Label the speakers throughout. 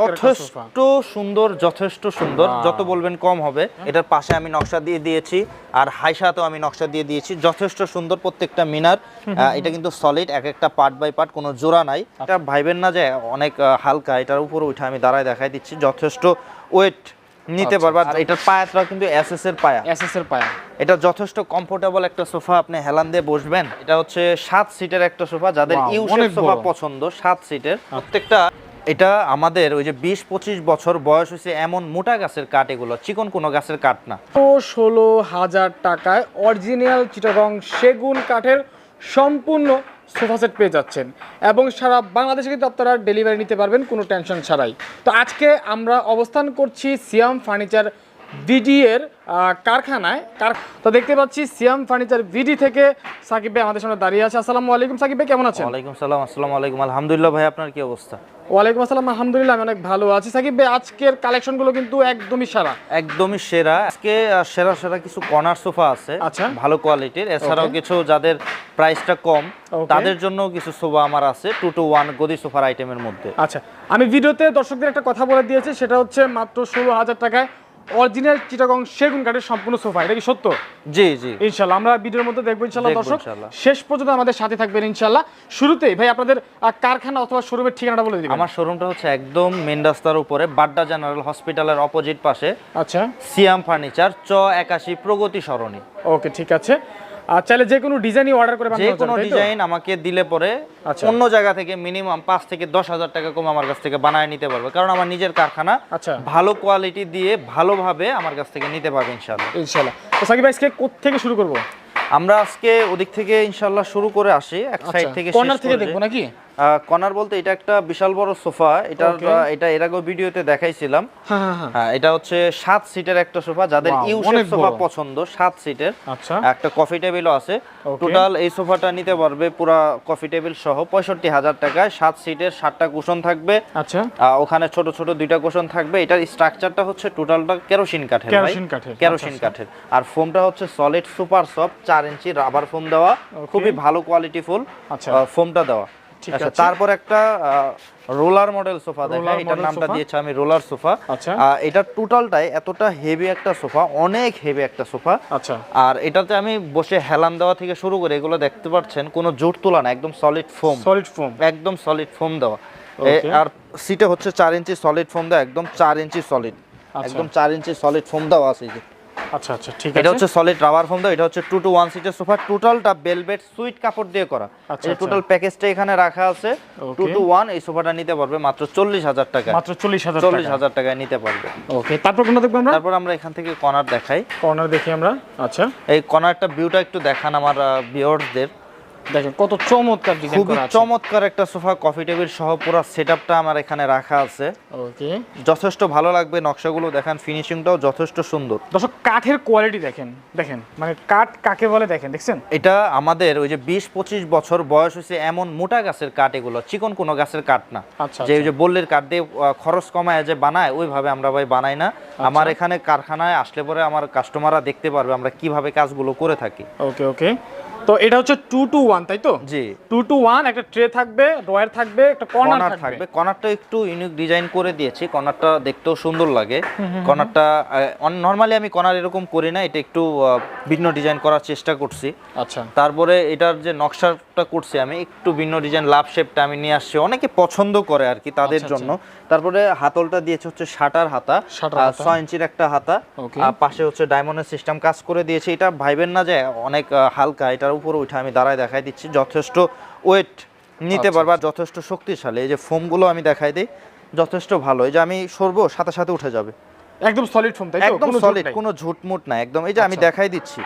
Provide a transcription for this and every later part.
Speaker 1: যথেষ্ট সুন্দর যথেষ্ট সুন্দর. যত বলবেন কম হবে। এটার পাশে আমি নকশা দিয়ে দিয়েছি আর হাইসাতেও আমি নকশা দিয়ে দিয়েছি। যথেষ্ট সুন্দর প্রত্যেকটা মিনার। এটা কিন্তু সলিড এক একটা পার্ট বাই পার্ট কোনো জোড়া নাই। এটা ভাইবেন না যে অনেক হালকা এটার উপর উঠে আমি দাঁড়ায় দেখাই দিচ্ছি। যথেষ্ট ওয়েট নিতে
Speaker 2: আচ্ছা,
Speaker 1: পারবা। এটার পায়াটাও কিন্তু এসএস এর পায়া।
Speaker 2: এসএস এর পায়া।
Speaker 1: এটা যথেষ্ট কমফোর্টেবল একটা সোফা। আপনি হেলান দিয়ে বসবেন। এটা হচ্ছে সাত সিটের একটা সোফা। যাদের ইউ সোফা পছন্দ সাত সিটের প্রত্যেকটা এটা আমাদের ওই যে বিশ পঁচিশ বছর বয়স হয়েছে এমন মোটা গাছের কাঠ এগুলো, চিকন কোনো গাছের কাঠ না।
Speaker 2: তো ষোলো হাজার টাকায় অরিজিনাল চিটাগং সেগুন কাঠের সম্পূর্ণ সোফা সেট পেয়ে যাচ্ছেন। এবং সারা বাংলাদেশে কিন্তু আপনারা ডেলিভারি নিতে পারবেন, কোনো টেনশন ছাড়াই। তো আজকে আমরা অবস্থান করছি সিয়াম ফার্নিচার ভিডি এর কারখানায় কার তো দেখতে পাচ্ছি সিয়াম ফার্নিচার ভিডি থেকে সাকিব ভাই আমাদের সামনে দাঁড়িয়ে আছে। আসসালামু আলাইকুম সাকিব ভাই কেমন আছেন?
Speaker 1: ওয়ালাইকুম সালাম আসসালামু আলাইকুম। আলহামদুলিল্লাহ ভাই আপনার কি অবস্থা?
Speaker 2: ওয়ালাইকুম আসসালাম আলহামদুলিল্লাহ আমি অনেক ভালো আছি। সাকিব ভাই আজকের কালেকশনগুলো কিন্তু একদমই সারা।
Speaker 1: একদমই সেরা। আজকে সেরা সেরা কিছু কর্নার সোফা আছে।
Speaker 2: আচ্ছা।
Speaker 1: ভালো কোয়ালিটির। এছাড়াও কিছু যাদের প্রাইসটা কম তাদের জন্য কিছু সোফা আমার আছে টু টু ওয়ান গদি সোফার আইটেমের মধ্যে।
Speaker 2: আচ্ছা আমি ভিডিওতে দর্শকদের একটা কথা বলে দিয়েছি সেটা হচ্ছে মাত্র ষোলো হাজার টাকায় অরিজিনাল চিটাগং সেগুন কাঠের সম্পূর্ণ সোফা এটা কি সত্য?
Speaker 1: জি জি।
Speaker 2: ইনশাল্লাহ আমরা ভিডিওর মধ্যে দেখব ইনশাল্লাহ দর্শক। শেষ পর্যন্ত আমাদের সাথে থাকবেন ইনশাল্লাহ শুরুতেই ভাই আপনাদের কারখানা অথবা শোরুমের ঠিকানাটা বলে দিবেন।
Speaker 1: আমার শোরুমটা হচ্ছে একদম মেন রাস্তার উপরে বাড্ডা জেনারেল হসপিটালের অপোজিট পাশে।
Speaker 2: আচ্ছা।
Speaker 1: সিয়াম ফার্নিচার চ একাশি প্রগতি সরণি।
Speaker 2: ওকে ঠিক আছে। আর চাইলে যে কোনো ডিজাইনই অর্ডার করে
Speaker 1: যে কোনো? ডিজাইন আমাকে দিলে পরে
Speaker 2: আচ্ছা।
Speaker 1: অন্য জায়গা থেকে মিনিমাম পাঁচ থেকে দশ হাজার টাকা কম আমার কাছ থেকে বানায় নিতে পারবে। কারণ আমার নিজের কারখানা
Speaker 2: আচ্ছা।
Speaker 1: ভালো কোয়ালিটি দিয়ে ভালোভাবে আমার কাছ থেকে নিতে পারবে ইনশাল্লাহ
Speaker 2: ইনশাল্লাহ তো সাকিব ভাই আজকে থেকে শুরু করব?
Speaker 1: আমরা আজকে ওদিক থেকে ইনশাল্লাহ শুরু করে আসি এক সাইড
Speaker 2: আচ্ছা
Speaker 1: থেকে
Speaker 2: কর্নার থেকে দেখব নাকি?
Speaker 1: কর্নার বলতে এটা একটা বিশাল বড় সোফা। এটা এটা এর আগেও ভিডিওতে দেখাইছিলাম।
Speaker 2: হ্যাঁ হ্যাঁ হ্যাঁ।
Speaker 1: হ্যাঁ এটা হচ্ছে সাত সিটের একটা সোফা যাদের ইউ
Speaker 2: অনেক
Speaker 1: সোফা পছন্দ সাত সিটের।
Speaker 2: আচ্ছা।
Speaker 1: একটা কফি টেবিলও আছে। টোটাল এই সোফাটা নিতে পারবে পুরা কফি টেবিল সহ পঁয়ষট্টি হাজার টাকায়। সাত সিটের সাতটা কুশন থাকবে।
Speaker 2: আচ্ছা।
Speaker 1: ওখানে ছোট ছোট দুইটা কুশন থাকবে। এটার স্ট্রাকচারটা হচ্ছে টোটালটা কেরোসিন কাঠের।
Speaker 2: কেরোসিন কাঠের,
Speaker 1: কেরোসিন
Speaker 2: আচ্ছা,
Speaker 1: কাঠের। আর ফোমটা হচ্ছে সলিড সুপার সফট চার ইঞ্চি রাবার ফোম দেওয়া। খুবই ভালো কোয়ালিটি ফুল
Speaker 2: আচ্ছা।
Speaker 1: ফোমটা দেওয়া। আচ্ছা তারপর একটা রোলার মডেল সোফা দেখা এটার নামটা? দিয়েছি আমি রোলার সোফা।
Speaker 2: আচ্ছা।
Speaker 1: এটা টোটালটাই এতটা হেভি একটা সোফা অনেক হেভি একটা সোফা।
Speaker 2: আচ্ছা।
Speaker 1: আর এটাতে আমি বসে হেলান দেওয়া থেকে শুরু করে এগুলো দেখতে পাচ্ছেন কোনো জোট তোলা না একদম সলিড ফোম
Speaker 2: সলিড ফোম
Speaker 1: একদম সলিড ফোম দেওয়া। আর সিটে হচ্ছে চার ইঞ্চি সলিড ফোম দেওয়া একদম চার ইঞ্চি সলিড
Speaker 2: আচ্ছা।
Speaker 1: একদম চার ইঞ্চি সলিড ফোম দেওয়া আছে যে।
Speaker 2: আচ্ছা আচ্ছা ঠিক আছে।
Speaker 1: এটা হচ্ছে সলিড রাবার ফোম দাও এটা হচ্ছে টু টু ওয়ান সিটের সোফা টোটালটা বেলভেট সুইট কাপড় দিয়ে করা।
Speaker 2: আচ্ছা,
Speaker 1: এই
Speaker 2: আচ্ছা।
Speaker 1: টোটাল প্যাকেজটা এখানে রাখা আছে টু টু ওয়ান এই সোফাটা নিতে পারবে মাত্র চল্লিশ হাজার টাকা
Speaker 2: মাত্র চল্লিশ হাজার
Speaker 1: চল্লিশ
Speaker 2: টাকা
Speaker 1: হাজার টাকায় নিতে পারবে।
Speaker 2: ওকে তারপর কোনটা দেখব আমরা?
Speaker 1: তারপর আমরা এখান থেকে কর্নার দেখাই।
Speaker 2: কর্নার দেখি আমরা আচ্ছা।
Speaker 1: এই কর্নারটা ভিউটা একটু দেখান আমার ভিউয়ারদের
Speaker 2: দেখেন কত চমৎকার ডিজাইন
Speaker 1: খুবই
Speaker 2: করা আছে।
Speaker 1: চমৎকার একটা সোফা কফি টেবিল সহ পুরো সেটআপটা আমার এখানে রাখা আছে।
Speaker 2: ওকে
Speaker 1: যথেষ্ট ভালো লাগবে নকশাগুলো দেখান ফিনিশিংটাও যথেষ্ট সুন্দর।
Speaker 2: দর্শক কাঠের কোয়ালিটি দেখেন দেখেন মানে কাঠ কাকে বলে দেখেন দেখছেন?
Speaker 1: এটা আমাদের ওই যে বিশ পঁচিশ বছর বয়স হয়েছে এমন মোটা গাছের কাঠ এগুলো চিকন কোনো গাছের কাঠ না।
Speaker 2: আচ্ছা
Speaker 1: যে ওই যে বললের কাঠ দিয়ে খরচ কমায় যে বানায় ওইভাবে আমরা ভাই বানাই না।
Speaker 2: আচ্ছা।
Speaker 1: আমার এখানে কারখানায় আসলে পরে আমার কাস্টমাররা দেখতে পারবে আমরা কীভাবে কাজগুলো করে থাকি।
Speaker 2: ওকে ওকে তো এটা হচ্ছে টু টু ওয়ান তাই তো?
Speaker 1: জি।
Speaker 2: টু টু ওয়ান একটা ট্রে থাকবে ড্রয়ার থাকবে একটা কর্নার থাকবে।
Speaker 1: কর্নারটা একটু ইউনিক ডিজাইন করে দিয়েছি। কর্নারটা দেখতেও সুন্দর লাগে। কর্নারটা নর্মালি আমি কর্নার এরকম করি না। এটা একটু ভিন্ন ডিজাইন করার চেষ্টা করছি।
Speaker 2: আচ্ছা।
Speaker 1: তারপরে এটার যে নকশাটা করছি আমি একটু ভিন্ন ডিজাইন লাভ শেপটা আমি নিয়ে আসছি। অনেকে পছন্দ করে আর কি তাদের
Speaker 2: আচ্ছা,
Speaker 1: জন্য। তারপরে হাতলটা দিয়েছে হচ্ছে শাটার হাতা। ছয় ইঞ্চির একটা হাতা। পাশে হচ্ছে ডায়মন্ডের সিস্টেম কাজ করে দিয়েছে। এটা ভাইবেন না যে অনেক হালকা। এটার উপরে উঠে আমি দাঁড়ায় দেখাই দিচ্ছি। যথেষ্ট ওয়েট নিতে
Speaker 2: পারব
Speaker 1: পারবা যথেষ্ট শক্তিশালী। এই যে ফোমগুলো আমি দেখাই দিই যথেষ্ট ভালো। এই যে আমি সরবো সাথে সাথে উঠে যাবে।
Speaker 2: একদম সলিড ফোম তাই
Speaker 1: একদম
Speaker 2: কোনো
Speaker 1: সলিড কোনো ঝুটমুট না একদম। এই যে আমি
Speaker 2: আচ্ছা।
Speaker 1: দেখাই দিচ্ছি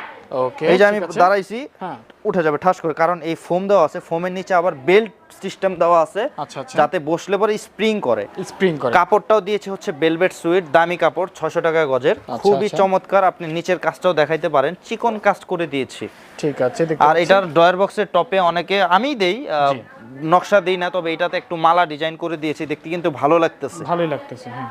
Speaker 1: এই যে আমি দাঁড়াইছি
Speaker 2: হ্যাঁ।
Speaker 1: উঠে যাবে ঠাস করে। কারণ এই ফোম দেওয়া আছে ফোমের নিচে আবার বেল্ট সিস্টেম দেওয়া আছে
Speaker 2: আচ্ছা আচ্ছা।
Speaker 1: যাতে বসলে পরে স্প্রিং করে।
Speaker 2: স্প্রিং করে।
Speaker 1: কাপড়টাও দিয়েছে হচ্ছে বেলভেট সুইট দামি কাপড় ছশো টাকা গজের।
Speaker 2: আচ্ছা,
Speaker 1: খুবই। চমৎকার আপনি নিচের কাজটাও দেখাইতে পারেন। চিকন কাজ করে দিয়েছি।
Speaker 2: ঠিক আছে
Speaker 1: আর এটার ডয়ার বক্সের টপে অনেকে আমি দেই নকশা দিই না তবে এটাতে একটু মালা ডিজাইন করে দিয়েছি দেখতে কিন্তু ভালো লাগতেছে।
Speaker 2: ভালোই লাগতেছে হ্যাঁ।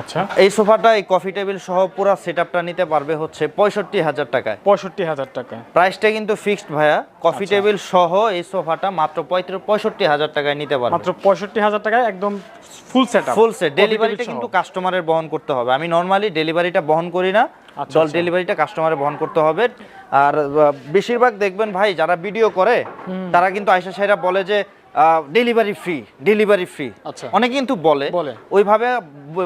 Speaker 2: আচ্ছা।
Speaker 1: এই সোফাটা এই কফি টেবিল সহ পুরো সেটআপটা নিতে পারবে হচ্ছে পঁয়ষট্টি হাজার টাকায়।
Speaker 2: পঁয়ষট্টি হাজার টাকা।
Speaker 1: প্রাইসটা কিন্তু ফিক্সড ভাইয়া। কফি
Speaker 2: আচ্ছা।
Speaker 1: টেবিল সহ এই সোফাটা মাত্র পঁয়ত্রিশ পঁয়ষট্টি হাজার টাকায় নিতে পারবে।
Speaker 2: মাত্র পঁয়ষট্টি হাজার টাকায় একদম ফুল সেট
Speaker 1: ফুল সেট ডেলিভারিটা কিন্তু কাস্টমারের বহন করতে হবে। আমি নর্মালি ডেলিভারিটা বহন করি না। জল। ডেলিভারিটা কাস্টমারের বহন করতে হবে। আর বেশিরভাগ দেখবেন ভাই যারা ভিডিও করে তারা কিন্তু আয়সা সাহেরা বলে যে ডেলিভারি ফ্রি ডেলিভারি ফ্রি
Speaker 2: আচ্ছা।
Speaker 1: অনেকে কিন্তু বলে। ওইভাবে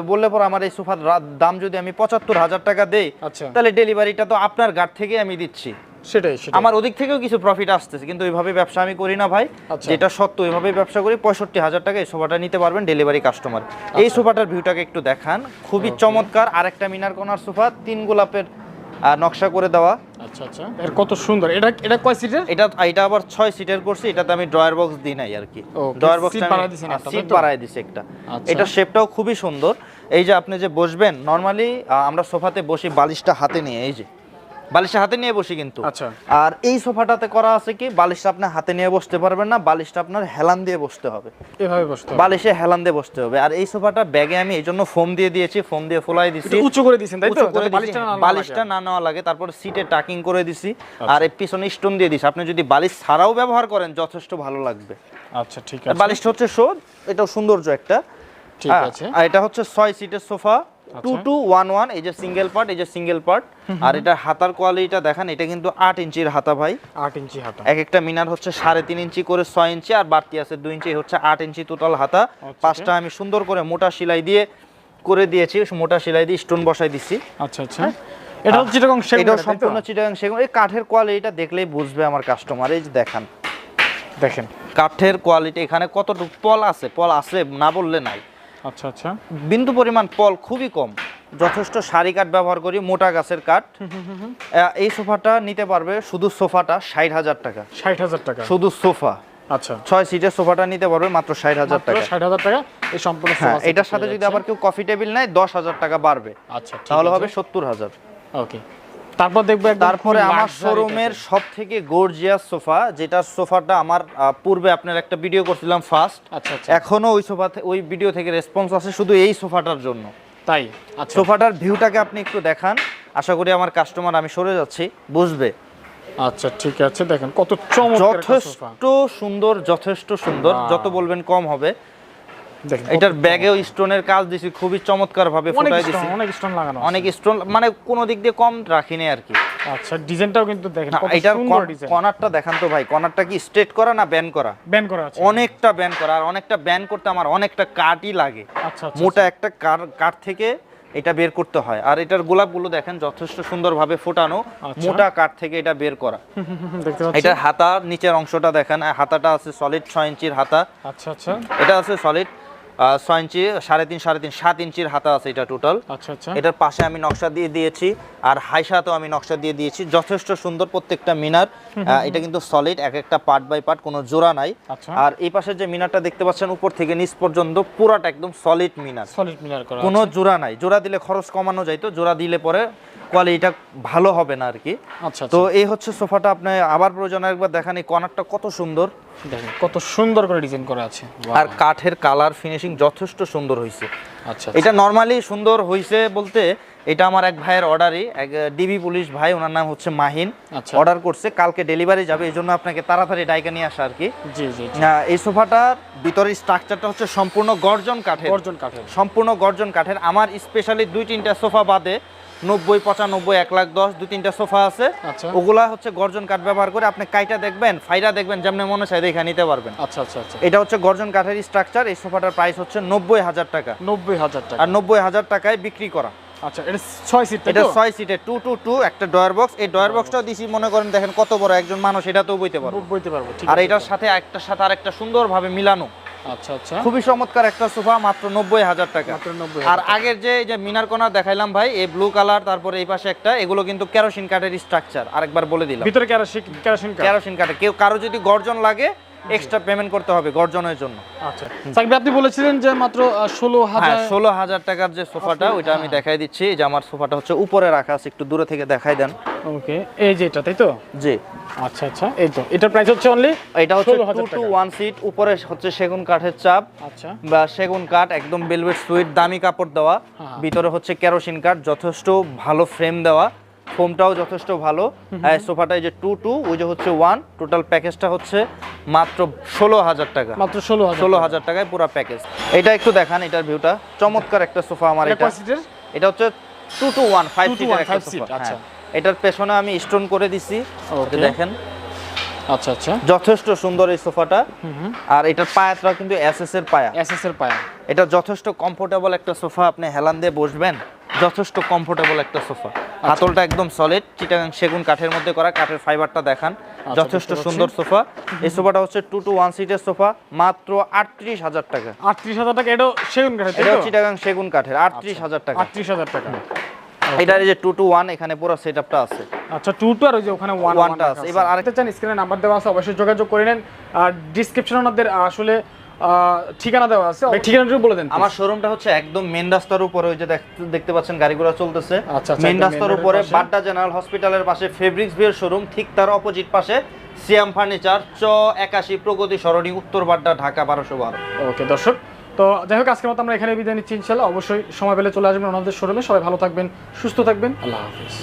Speaker 1: বললে পর আমার এই সোফার দাম যদি আমি পঁচাত্তর হাজার টাকা দেই
Speaker 2: আচ্ছা
Speaker 1: তাহলে ডেলিভারিটা তো আপনার গাড় থেকে আমি দিচ্ছি
Speaker 2: সেটাই
Speaker 1: আমার ওদিক থেকেও কিছু প্রফিট আসতেছে কিন্তু ওইভাবে ব্যবসা আমি করি না ভাই
Speaker 2: আচ্ছা।
Speaker 1: যেটা সত্য ওইভাবে ব্যবসা করি পঁয়ষট্টি হাজার টাকা এই সোফাটা নিতে পারবেন ডেলিভারি কাস্টমার এই
Speaker 2: আচ্ছা।
Speaker 1: সোফাটার ভিউটাকে একটু দেখান খুবই চমৎকার আরেকটা মিনার কোনার সোফা তিন গোলাপের নকশা করে দেওয়া।
Speaker 2: আচ্ছা আচ্ছা। এর কত সুন্দর। এটা এটা কয় সিটের?
Speaker 1: এটা এটা আবার ছয় সিটের করছি এটাতে আমি ড্রয়ার বক্স দিই নাই আর কি। ড্রয়ার বক্স সিট বাড়ায় দিছি একটা।
Speaker 2: আচ্ছা।
Speaker 1: এটা শেপটাও খুবই সুন্দর। এই যে আপনি যে বসবেন নরমালি আমরা সোফাতে বসি বালিশটা হাতে নিয়ে এই যে। বালিশটা হাতে নিয়ে বসি কিন্তু।
Speaker 2: আচ্ছা।
Speaker 1: আর এই সোফাটাতে করা আছে কি বালিশটা আপনি হাতে নিয়ে বসতে পারবেন না বালিশটা আপনার হেলান দিয়ে বসতে হবে।
Speaker 2: এভাবে বসতে
Speaker 1: বালিশে হেলান দিয়ে বসতে হবে। আর এই সোফাটা ব্যাগে আমি এই জন্য ফোম দিয়ে দিয়েছি ফোম দিয়ে ফোলাই দিছি।
Speaker 2: উঁচু করে দিয়েছেন তাই তো? বালিশটা না লাগে।
Speaker 1: নেওয়া লাগে তারপর সিটে টাকিং করে দিছি।
Speaker 2: আচ্ছা।
Speaker 1: আর এই পিছনে স্টোন দিয়ে দিছি। আপনি যদি বালিশ ছাড়াও ব্যবহার করেন যথেষ্ট ভালো লাগবে।
Speaker 2: আচ্ছা ঠিক আছে।
Speaker 1: বালিশটা হচ্ছে শো এটাও সৌন্দর্য একটা।
Speaker 2: ঠিক
Speaker 1: হ্যাঁ,
Speaker 2: আছে।
Speaker 1: আর এটা হচ্ছে ছয় সিটের সোফা। টু
Speaker 2: আচ্ছা।
Speaker 1: টু ওয়ান ওয়ান এই যে সিঙ্গেল পার্ট এই যে সিঙ্গেল পার্ট আর এটা হাতার কোয়ালিটিটা দেখেন এটা কিন্তু আট ইঞ্চির হাতা ভাই।
Speaker 2: আট ইঞ্চি হাতা।
Speaker 1: এক একটা মিনার হচ্ছে সাড়ে তিন ইঞ্চি করে ছয় ইঞ্চি আর বাড়তি আছে দুই ইঞ্চি হচ্ছে আট ইঞ্চি টোটাল হাতা। পাঁচটা আমি সুন্দর করে মোটা সেলাই দিয়ে করে দিয়েছি মোটা সেলাই দিয়ে স্টোন বসাই দিচ্ছি।
Speaker 2: আচ্ছা আচ্ছা। এটা হচ্ছে চিটাগং সেগুন তাই
Speaker 1: সম্পূর্ণ চিটাগাং সেগুন। এই কাঠের কোয়ালিটিটা দেখলেই বুঝবে আমার কাস্টমার এই যে দেখান।
Speaker 2: দেখেন।
Speaker 1: কাঠের কোয়ালিটি এখানে কতটুকু পল আছে? পল আছে না বললে নাই।
Speaker 2: আচ্ছা আচ্ছা।
Speaker 1: বিন্দু পরিমাণ পল খুবই কম। যথেষ্ট সারি কাঠ ব্যবহার করি মোটা গাছের কাঠ। এই সোফাটা নিতে পারবে শুধু সোফাটা ষাট হাজার টাকা।
Speaker 2: ষাট হাজার টাকা?
Speaker 1: শুধু সোফা।
Speaker 2: আচ্ছা।
Speaker 1: ছয় সিটের সোফাটা নিতে পারবে মাত্র ষাট হাজার টাকা।
Speaker 2: ষাট হাজার টাকা? এই সম্পূর্ণ
Speaker 1: হ্যাঁ এটার সাথে যদি আবার কেউ কফি টেবিল নেয় দশ হাজার টাকা বাড়বে।
Speaker 2: আচ্ছা
Speaker 1: তাহলে হবে সত্তর হাজার।
Speaker 2: ওকে। তারপর দেখব
Speaker 1: তারপরে আমার শোরুমের সব থেকে গর্জিয়াস সোফা যেটা সোফাটা আমার পূর্বে আপনার একটা ভিডিও করছিলাম ফার্স্ট
Speaker 2: আচ্ছা আচ্ছা।
Speaker 1: এখনও ওই সোফা ওই ভিডিও থেকে রেসপন্স আছে শুধু এই সোফাটার জন্য।
Speaker 2: তাই? আচ্ছা।
Speaker 1: সোফাটার ভিউটাকে আপনি একটু দেখান। আশা করি আমার কাস্টমার আমি সরে যাচ্ছি বুঝবে।
Speaker 2: আচ্ছা ঠিক আছে দেখেন কত চমৎকার
Speaker 1: যথেষ্ট সুন্দর যথেষ্ট সুন্দর যত বলবেন কম হবে। এটার ব্যাগেও স্টোনের কাজ দিছি খুবই চমৎকার ভাবে ফুটাই দিছি।
Speaker 2: অনেক স্টোন লাগানো
Speaker 1: অনেক স্টোন মানে কোনো দিক দিয়ে কম রাখিনি আর কি।
Speaker 2: আচ্ছা ডিজাইনটাও কিন্তু দেখেন
Speaker 1: এটার কর্নারটা দেখান তো ভাই কর্নারটা কি স্ট্রেট করা না ব্যান করা?
Speaker 2: ব্যান করা আছে।
Speaker 1: অনেকটা ব্যান করা আর অনেকটা ব্যান করতে আমার অনেকটা লাগে।
Speaker 2: আচ্ছা আচ্ছা
Speaker 1: মোটা একটা কার কাঠ থেকে এটা বের করতে হয়। আর এটার গোলাপগুলো দেখেন যথেষ্ট সুন্দরভাবে ফোটানো
Speaker 2: আচ্ছা।
Speaker 1: মোটা কাঠ থেকে এটা বের করা। এটার হাতার নিচের অংশটা দেখেন হাতাটা আছে সলিড ছয় ইঞ্চির হাতা।
Speaker 2: আচ্ছা আচ্ছা।
Speaker 1: এটা আছে সলিড ছয় ইঞ্চি সাড়ে তিন সাড়ে তিন সাত ইঞ্চির হাতা আছে এটা টোটাল
Speaker 2: আচ্ছা আচ্ছা।
Speaker 1: এটার পাশে আমি নকশা দিয়ে দিয়েছি আর হাইসাতেও আমি নকশা দিয়ে দিয়েছি। যথেষ্ট সুন্দর প্রত্যেকটা মিনার। এটা কিন্তু সলিড এক একটা পার্ট বাই পার্ট কোনো জোড়া নাই।
Speaker 2: আচ্ছা।
Speaker 1: আর এই পাশের যে মিনারটা দেখতে পাচ্ছেন উপর থেকে নিচ পর্যন্ত পুরাটা একদম সলিড মিনার।
Speaker 2: সলিড করা
Speaker 1: কোনো জোড়া নাই। জোড়া দিলে খরচ কমানো যায় তো জোড়া দিলে পরে কোয়ালিটিটা ভালো হবে না আর কি
Speaker 2: আচ্ছা।
Speaker 1: তো
Speaker 2: আচ্ছা
Speaker 1: এই হচ্ছে সোফাটা আপনি আবার প্রয়োজন একবার দেখান এই কর্নারটা কত সুন্দর।
Speaker 2: দেখেন কত সুন্দর করে ডিজাইন করা আছে।
Speaker 1: আর কাঠের কালার ফিনিশিং যথেষ্ট সুন্দর হয়েছে
Speaker 2: আচ্ছা
Speaker 1: এটা নর্মালি সুন্দর হয়েছে বলতে এটা আমার এক ভাইয়ের অর্ডারই এক ডিবি পুলিশ ভাই ওনার নাম হচ্ছে মাহিন।
Speaker 2: আচ্ছা।
Speaker 1: অর্ডার করছে কালকে ডেলিভারি যাবে এই জন্য আপনাকে তাড়াতাড়ি ডাইকা নিয়ে আসা আর কি
Speaker 2: জি জি। জি।
Speaker 1: এই সোফাটার ভিতরের স্ট্রাকচারটা হচ্ছে সম্পূর্ণ গর্জন কাঠের।
Speaker 2: গর্জন কাঠের।
Speaker 1: সম্পূর্ণ গর্জন কাঠের। আমার স্পেশালি দুই তিনটা সোফা বাদে নব্বই পঁচানব্বই এক লাখ দশ দু তিনটা সোফা আছে।
Speaker 2: আচ্ছা।
Speaker 1: ওগুলা হচ্ছে গর্জন কাঠ ব্যবহার করে আপনি কাইটা দেখবেন ফাইরা দেখবেন যেমন মনে চাই দেখে নিতে পারবেন।
Speaker 2: আচ্ছা আচ্ছা আচ্ছা।
Speaker 1: এটা হচ্ছে গর্জন কাঠের স্ট্রাকচার এই সোফাটার প্রাইস হচ্ছে নব্বই হাজার টাকা।
Speaker 2: নব্বই হাজার টাকা।
Speaker 1: আর নব্বই হাজার টাকায় বিক্রি করা।
Speaker 2: আচ্ছা এটা ছয় সিট
Speaker 1: এটা ছয় সিটের টু টু টু একটা ডয়ার বক্স এই ডয়ার বক্সটাও দিছি মনে করেন দেখেন কত বড় একজন মানুষ এটাতেও বইতে পারবে।
Speaker 2: বইতে পারব
Speaker 1: আর এটার সাথে একটার সাথে আরেকটা সুন্দরভাবে মিলানো।
Speaker 2: আচ্ছা আচ্ছা।
Speaker 1: খুবই চমৎকার একটা সোফা মাত্র নব্বই হাজার টাকা। আর আগের যে যে মিনার কোনা দেখাইলাম ভাই এই ব্লু কালার তারপরে এই পাশে একটা এগুলো কিন্তু কেরোসিন কাঠের স্ট্রাকচার আরেকবার বলে দিলাম।
Speaker 2: ভিতরে কেরোসিন কেরোসিন কাঠ
Speaker 1: কেরোসিন কাঠে কেউ কারও যদি গর্জন লাগে এক্সট্রা পেমেন্ট করতে হবে গর্জনের জন্য।
Speaker 2: আচ্ছা। সাকিব আপনি বলেছিলেন যে মাত্র ষোলো
Speaker 1: হ্যাঁ
Speaker 2: হাজার
Speaker 1: ষোলো হাজার টাকার যে সোফাটা ওইটা আমি দেখাই দিচ্ছি। যে আমার সোফাটা হচ্ছে উপরে রাখা আছে একটু দূরে থেকে দেখাই দেন।
Speaker 2: ওকে এই যে এটা তাই তো?
Speaker 1: জি।
Speaker 2: আচ্ছা আচ্ছা এই তো এটার প্রাইস হচ্ছে অনলি
Speaker 1: এটা হচ্ছে
Speaker 2: 16,000
Speaker 1: টু টু ওয়ান সিট উপরে হচ্ছে সেগুন কাঠের চাপ
Speaker 2: আচ্ছা।
Speaker 1: বা সেগুন কাঠ একদম বেলভেট সুইট দামি কাপড় দেওয়া।
Speaker 2: হ্যাঁ।
Speaker 1: ভিতরে হচ্ছে কেরোসিন কাঠ যথেষ্ট ভালো ফ্রেম দেওয়া। ফোমটাও যথেষ্ট ভালো। সোফাটা এই যে টু টু ওই যে হচ্ছে ওয়ান টোটাল প্যাকেজটা হচ্ছে মাত্র ষোলো হাজার টাকা।
Speaker 2: মাত্র ষোলো
Speaker 1: ষোলো হাজার টাকায় পুরো প্যাকেজ এটা একটু দেখান এটার ভিউটা চমৎকার একটা সোফা আমার
Speaker 2: এটা
Speaker 1: এটা। হচ্ছে টু টু ওয়ান ফাইভ
Speaker 2: 2
Speaker 1: সিটের একটা সোফা।
Speaker 2: আচ্ছা।
Speaker 1: এটার পেছনে আমি স্টোন করে দিছি। দেখেন।
Speaker 2: আচ্ছা আচ্ছা।
Speaker 1: যথেষ্ট সুন্দর এই সোফাটা। আর এটার পায়াটা কিন্তু এসএস এর পায়া।
Speaker 2: এসএস এর পায়া।
Speaker 1: এটা যথেষ্ট কমফোর্টেবল একটা সোফা। আপনি হেলান দিয়ে বসবেন। যথেষ্ট কমফোর্টেবল একটা সোফা
Speaker 2: আচ্ছা।
Speaker 1: হাতলটা একদম সলিড চিটাগাং সেগুন কাঠের মধ্যে করা কাঠের ফাইবারটা দেখান।
Speaker 2: আচ্ছা,
Speaker 1: যথেষ্ট সুন্দর সোফা এই সোফাটা হচ্ছে টু টু ওয়ান সিটের সোফা মাত্র আটত্রিশ হাজার টাকা।
Speaker 2: আটত্রিশ হাজার টাকা এটাও সেগুন কাঠের তাই
Speaker 1: এটা
Speaker 2: তো
Speaker 1: চিটাগাং সেগুন কাঠের আটত্রিশ হাজার টাকা।
Speaker 2: আটত্রিশ হাজার টাকা।
Speaker 1: এটার যে টু টু ওয়ান এখানে পুরো সেট আপটা আছে।
Speaker 2: আচ্ছা টু টু আর ওই যে ওখানে ওয়ান
Speaker 1: One
Speaker 2: ওয়ান
Speaker 1: টা আছে। এবার
Speaker 2: আরেকটা চান স্ক্রিনে নাম্বার দেওয়া আছে অবশ্যই যোগাযোগ করে নেন। আর ডিসক্রিপশনে আমাদের আসলে ঠিকানা দেওয়া আছে। ভাই, ঠিকানাটা বলে দেন
Speaker 1: আমার শোরুমটা হচ্ছে একদম মেন রাস্তার উপরে ওই যে দেখতে পাচ্ছেন গাড়িগুলো চলতেছে।
Speaker 2: আচ্ছা, আচ্ছা,
Speaker 1: মেন রাস্তার উপরে বাড্ডা জেনারেল হসপিটালের পাশে ফেব্রিক্স বিয়ের শোরুম ঠিক তার অপোজিট পাশে সিয়াম ফার্নিচার চ একাশি প্রগতি সরণি উত্তর বাড্ডা ঢাকা বারোশো বারো।
Speaker 2: ওকে দর্শক তো যাই হোক আজকের মতো আমরা এখানে বিদায় নিচ্ছি ইনশাল্লাহ। অবশ্যই সময় পেলে চলে আসবেন ওনাদের শোরুমে। সবাই ভালো থাকবেন সুস্থ থাকবেন। আল্লাহ হাফিজ।